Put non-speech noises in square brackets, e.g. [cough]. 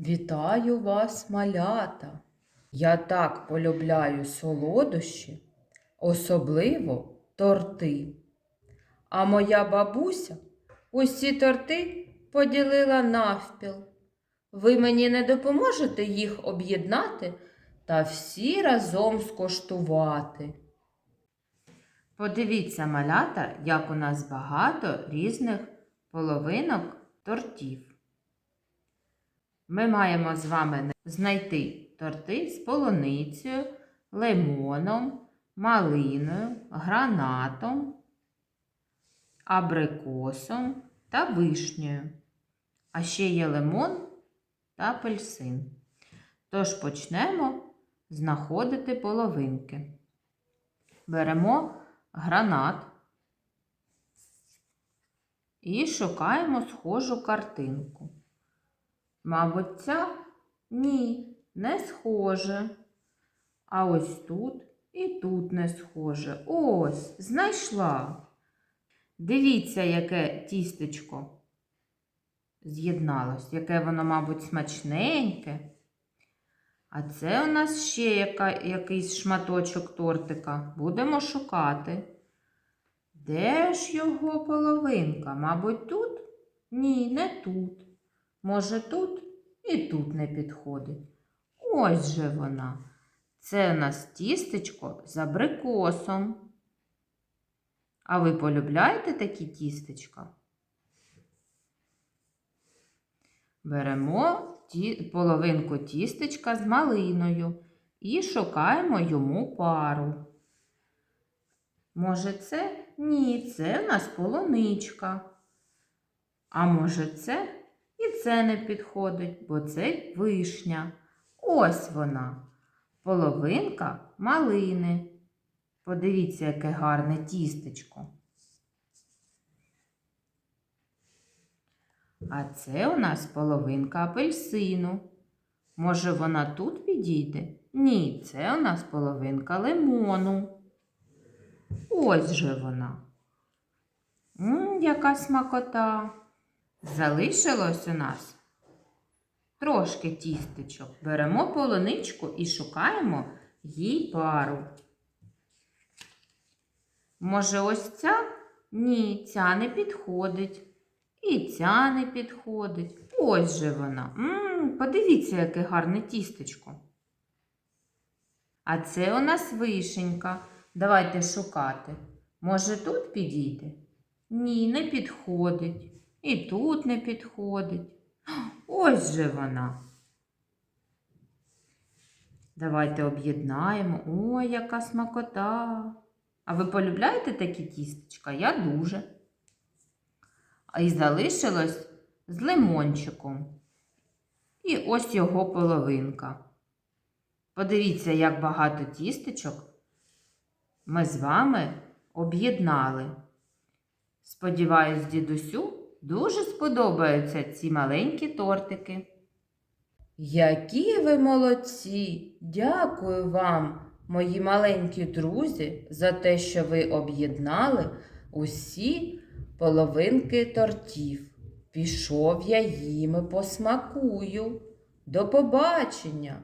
Вітаю вас, малята! Я так полюбляю солодощі, особливо торти. А моя бабуся усі торти поділила навпіл. Ви мені не допоможете їх об'єднати та всі разом скоштувати. Подивіться, малята, як у нас багато різних половинок тортів. Ми маємо з вами знайти торти з полуницею, лимоном, малиною, гранатом, абрикосом та вишнею. А ще є лимон та апельсин. Тож почнемо знаходити половинки. Беремо гранат і шукаємо схожу картинку. Мабуть, ця ні, не схоже. А ось тут і тут не схоже. Ось, знайшла. Дивіться, яке тістечко з'єдналось, яке воно, мабуть, смачненьке. А це у нас ще яка, якийсь шматочок тортика. Будемо шукати. Де ж його половинка? Мабуть, тут? Ні, не тут. Може, тут і тут не підходить. Ось же вона. Це у нас тістечко з абрикосом. А ви полюбляєте такі тістечка? Беремо ті, половинку тістечка з малиною і шукаємо йому пару. Може, це? Ні, це у нас полуничка. А може, це? І це не підходить, бо це вишня. Ось вона, половинка малини. Подивіться, яке гарне тістечко. А це у нас половинка апельсину. Може, вона тут підійде? Ні, це у нас половинка лимону. Ось же вона. М, яка смакота. Залишилось у нас трошки тістечок. Беремо полуничку і шукаємо їй пару. Може, ось ця? Ні, ця не підходить. І ця не підходить. Ось же вона. М-м, подивіться, яке гарне тістечко. А це у нас вишенька. Давайте шукати. Може, тут підійде? Ні, не підходить. І тут не підходить. [gasps] Ось же вона. Давайте об'єднаємо. Ой, яка смакота. А ви полюбляєте такі тістечка? Я дуже. А і залишилось з лимончиком. І ось його половинка. Подивіться, як багато тістечок ми з вами об'єднали. Сподіваюсь, дідусю дуже сподобаються ці маленькі тортики. Які ви молодці! Дякую вам, мої маленькі друзі, за те, що ви об'єднали усі половинки тортів. Пішов я їми посмакую. До побачення!